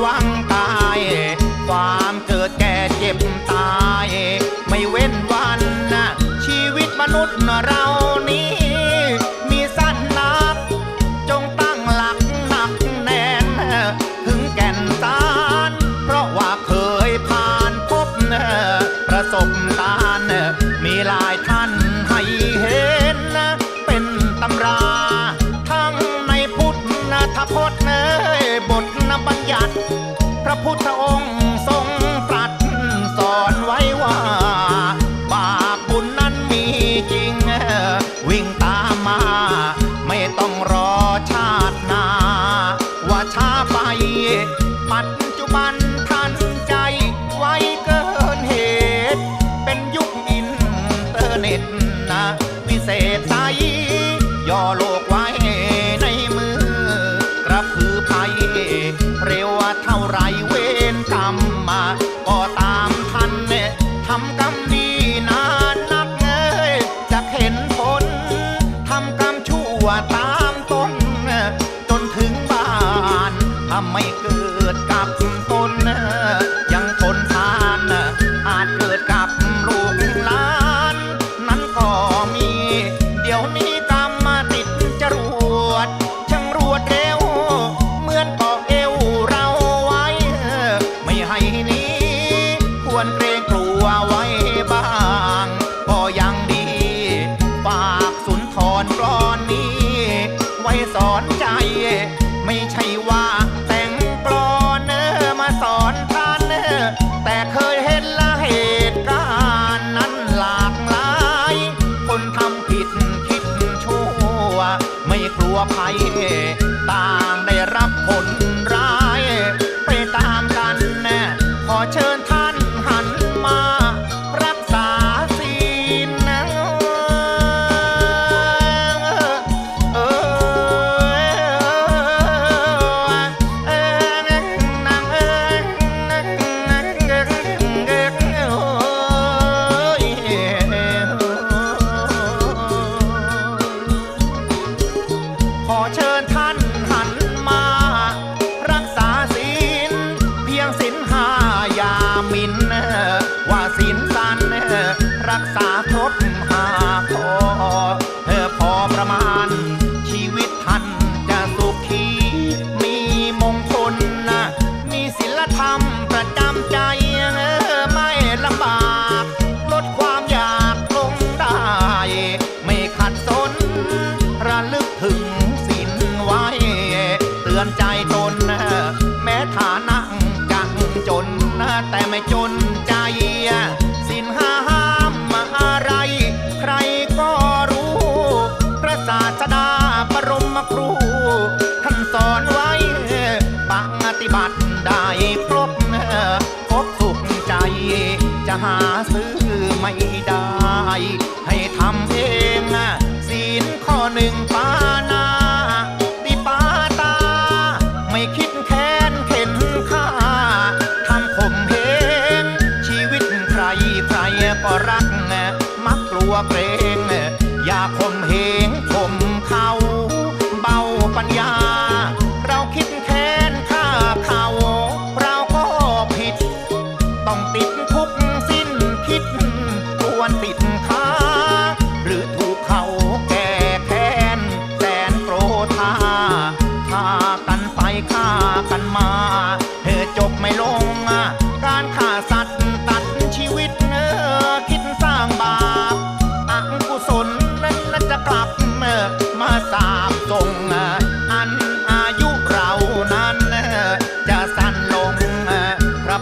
one. ไม่ได้ ให้ทำเองศีลข้อหนึ่ง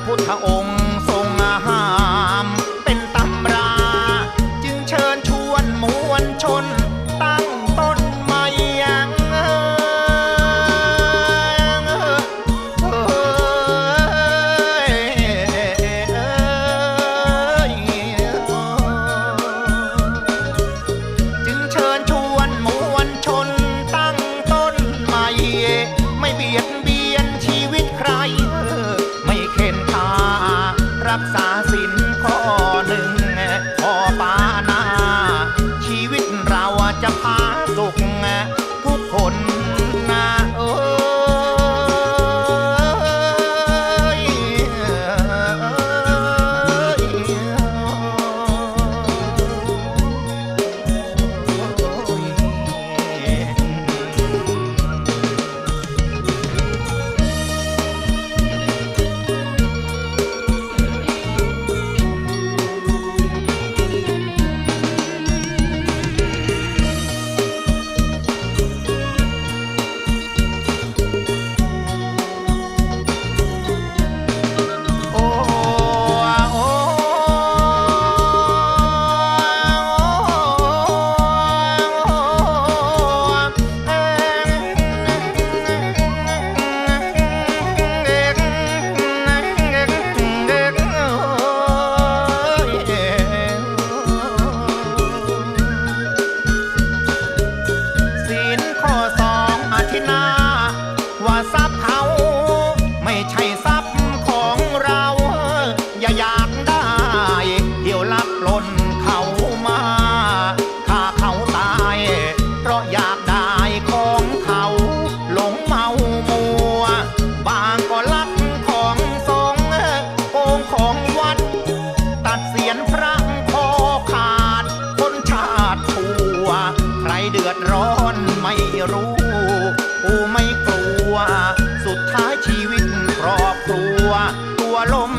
พุทธอง สินคอ ดร้อนไม่รู้กูไม่กลัว สุดท้ายชีวิตครอบครัวตัวล้ม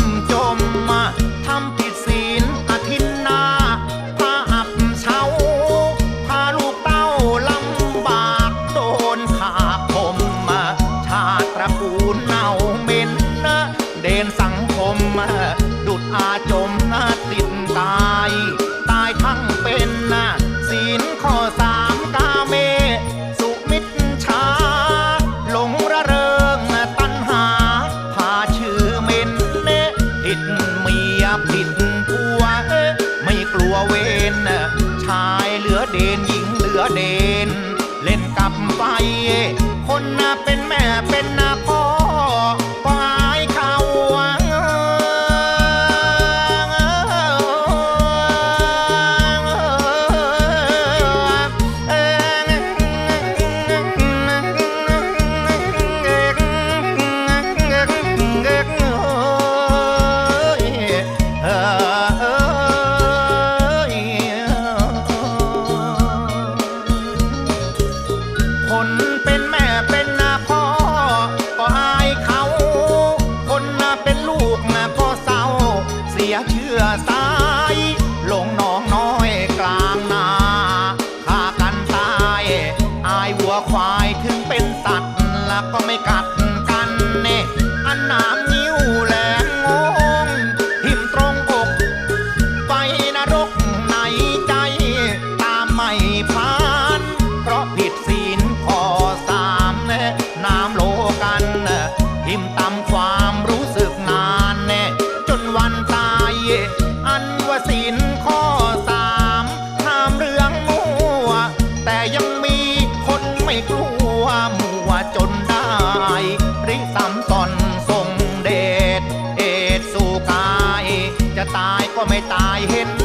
ก็ไม่ตายเห็น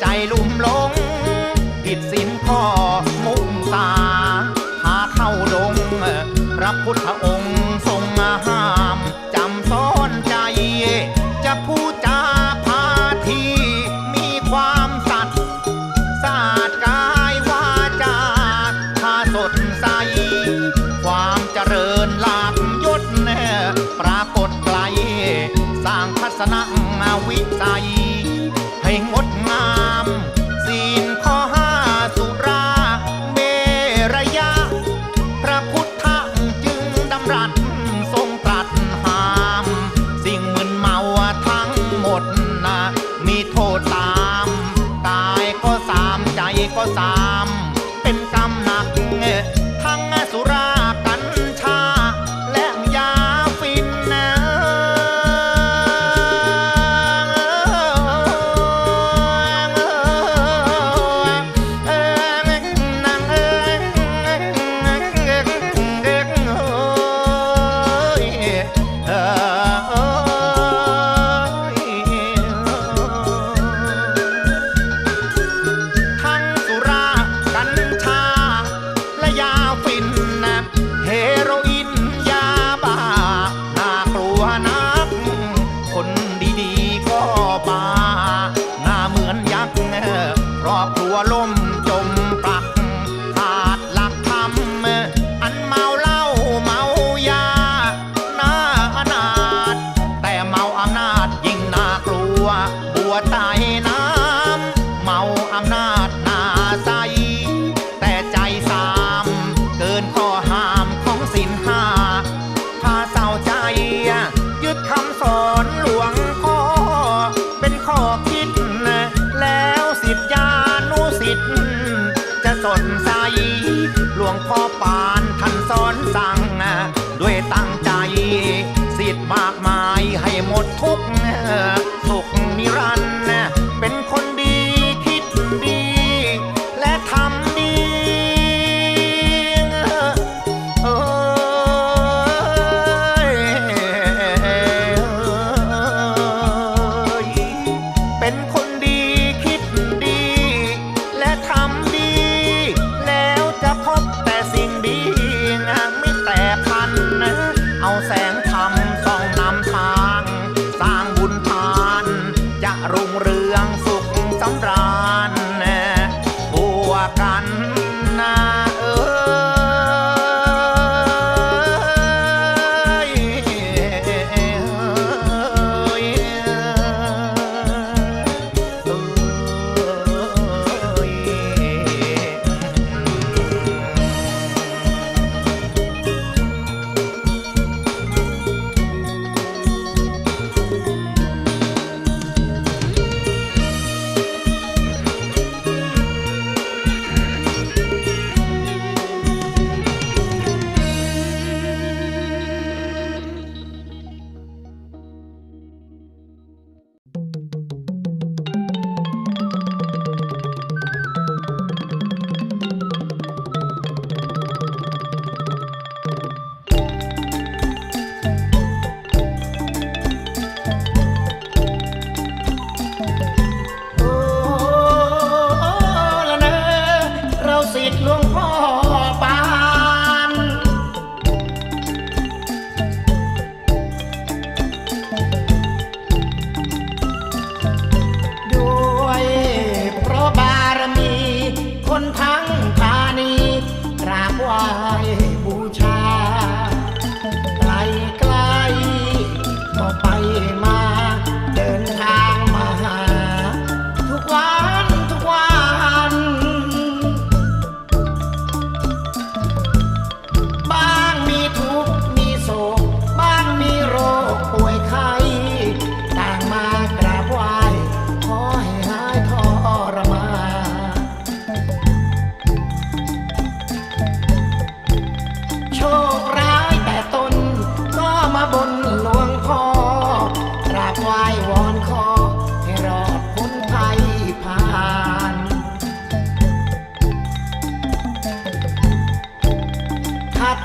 ใจลุ่มหลง ผิดศิลพ่อมุ่งสาพาเข้าดงพระพุทธ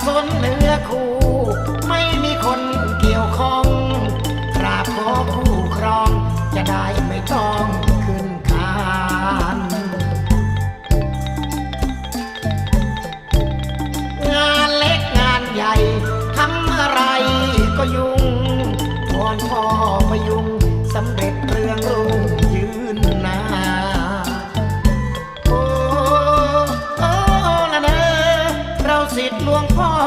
ทนเหลือคู สิทธิ์หลวงพ่อ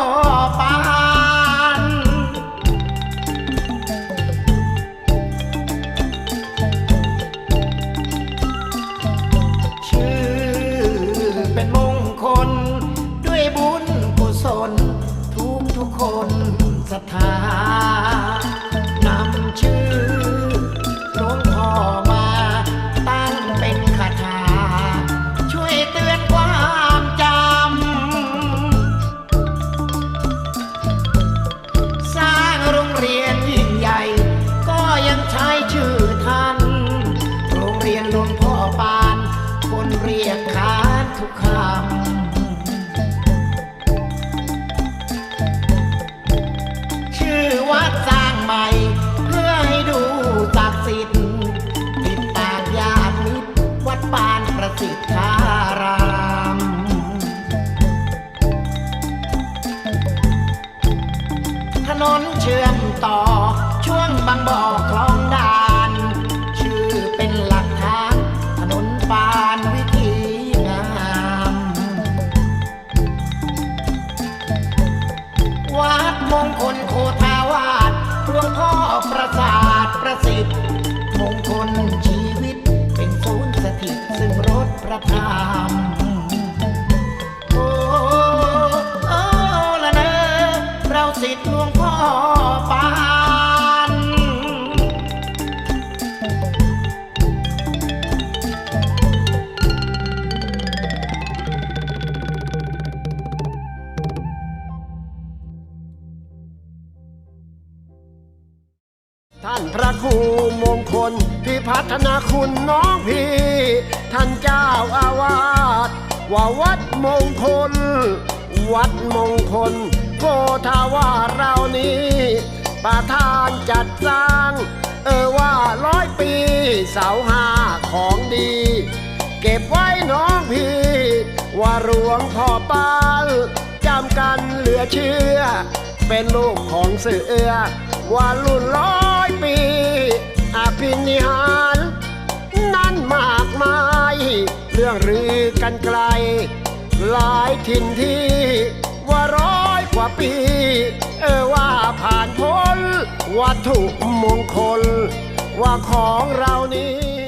เชื่อมต่อช่วงบางบ่อคลองดาน ชื่อเป็นหลักฐานถนนปานวิธีงามวัดมงคลโคทาวาสหลวงพ่อประสาทประสิทธิ์มงคลชีวิตเป็นศูนย์สถิตซึ่งรถพระธรรม ว่าวัดมงคล วัดมงคลโพธาวาเรานี้ประธานจัดสร้าง เออว่าร้อยปีเสาห้าของดี เก็บไว้น้องพี่ ว่าหลวงพ่อปานจำกันเหลือเชื่อ เป็นลูกของเสือ ว่ารุ่นร้อยปีอภินิหาร นั้นมากมาย เรื่องรือกันไกล หลายถิ่นที่ว่าร้อยกว่าปี เออว่าผ่านพ้นวัตถุมงคล ว่าของเรานี้